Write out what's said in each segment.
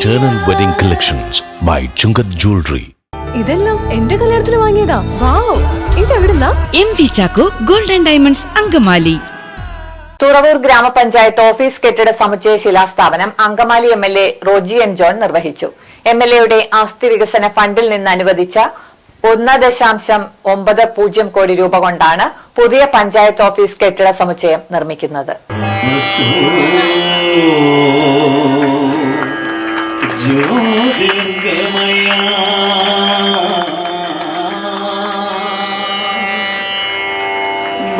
Eternal Wedding Collections by Chungath Jewelry. ഇതെല്ലാം എന്റെ കല്യാണത്തിന് വാങ്ങിയതാ. Wow ഇതെവിടുന്നാ? M V Chacko golden diamonds Angamaly. Thuravoor ഗ്രാമപഞ്ചായത്ത് ഓഫീസ് കെട്ടിട സമുച്ചയ ശിലാസ്ഥാപനം Angamaly M L A Roji M John നിർവഹിച്ചു. എം എൽ എയുടെ ആസ്തി വികസന ഫണ്ടിൽ നിന്ന് അനുവദിച്ച ഒന്ന് ദശാംശം ഒമ്പത് പൂജ്യം കോടി രൂപ കൊണ്ടാണ് പുതിയ പഞ്ചായത്ത് ഓഫീസ് കെട്ടിട സമുച്ചയം നിർമ്മിക്കുന്നത്.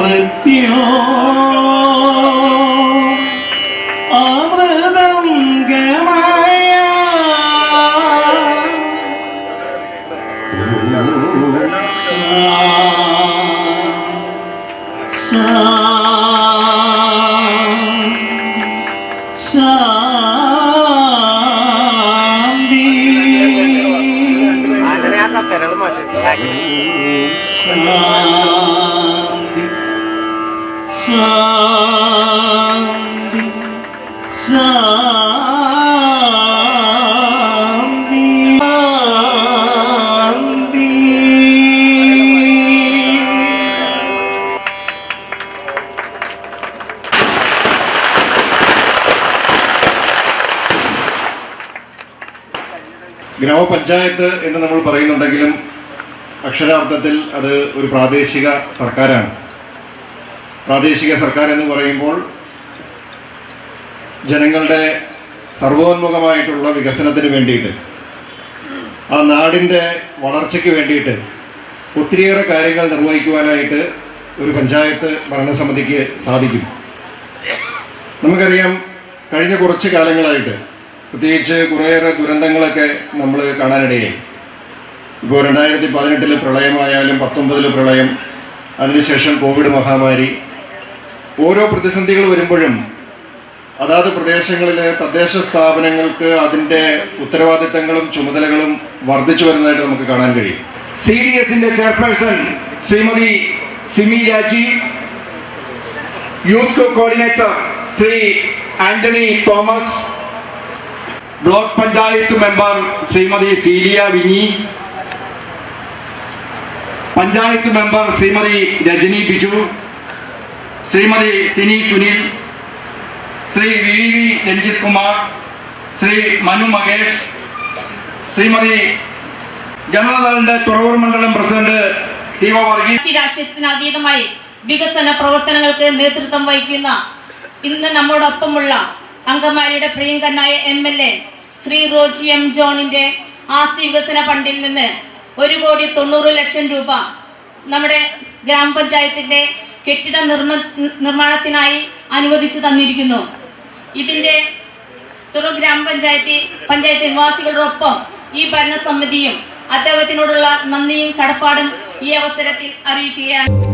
മൃത്യോ അമൃതം ഗമയ ശാന്തി അങ്ങനെ ആ കസേരകൾ മാറ്റി ശാന്തി ശാന്തി ശാന്തി ശാന്തി. ഗ്രാമപഞ്ചായത്ത് എന്ന് നമ്മൾ പറയുന്നുണ്ടെങ്കിലും അക്ഷരാർത്ഥത്തിൽ അത് ഒരു പ്രാദേശിക സർക്കാരാണ്. പ്രാദേശിക സർക്കാർ എന്ന് പറയുമ്പോൾ ജനങ്ങളുടെ സർവോന്മുഖമായിട്ടുള്ള വികസനത്തിന് വേണ്ടിയിട്ട് ആ നാടിന്റെ വളർച്ചയ്ക്ക് വേണ്ടിയിട്ട് ഒത്തിരിയേറെ കാര്യങ്ങൾ നിർവഹിക്കുവാനായിട്ട് ഒരു പഞ്ചായത്ത് ഭരണസമിതിക്ക് സാധിക്കും. നമുക്കറിയാം കഴിഞ്ഞ കുറച്ച് കാലങ്ങളായിട്ട് പ്രത്യേകിച്ച് കുറേയേറെ ദുരന്തങ്ങളൊക്കെ നമ്മൾ കാണാനിടയായി. ഇപ്പോൾ രണ്ടായിരത്തി പതിനെട്ടിലെ പ്രളയമായാലും പത്തൊമ്പതിലെ പ്രളയം അതിനുശേഷം കോവിഡ് മഹാമാരി ഓരോ പ്രതിസന്ധികൾ വരുമ്പോഴും അതാത് പ്രദേശങ്ങളിലെ തദ്ദേശ സ്ഥാപനങ്ങൾക്ക് അതിന്റെ ഉത്തരവാദിത്തങ്ങളും ചുമതലകളും വർദ്ധിച്ചു വരുന്നതായിട്ട് നമുക്ക് കാണാൻ കഴിയും. സി ഡി എസിന്റെ chairperson Shrimati Simi Raji youth coordinator Shri Antony Thomas block panchayat member Shrimati Celia Vini panchayat member Shrimati Rajani Biju Shrimati Sini Sunil Shri V V Ranjith Kumar Shri Manu Mahesh Shrimati ജനതാദളിന്റെ Thuravoor മണ്ഡലം president C O Varghese. രാഷ്ട്രീയത്തിന് അതീതമായി വികസന പ്രവർത്തനങ്ങൾക്ക് നേതൃത്വം വഹിക്കുന്ന ഇന്ന് നമ്മോടൊപ്പമുള്ള അങ്കമാലിയുടെ പ്രിയങ്കനായ M L A Shri Roji M ജോണിന്റെ ആസ്തി വികസന ഫണ്ടിൽ നിന്ന് ഒരു കോടി തൊണ്ണൂറ് ലക്ഷം രൂപ നമ്മുടെ ഗ്രാമപഞ്ചായത്തിന്റെ കെട്ടിട നിർമ്മ നിർമ്മാണത്തിനായി അനുവദിച്ചു തന്നിരിക്കുന്നു. ഇതിന്റെ തുറ ഗ്രാമപഞ്ചായത്തി പഞ്ചായത്ത് നിവാസികളോടൊപ്പം ഈ ഭരണസമിതിയും അദ്ദേഹത്തിനോടുള്ള നന്ദിയും കടപ്പാടും ഈ അവസരത്തിൽ അറിയിക്കുകയാണ്.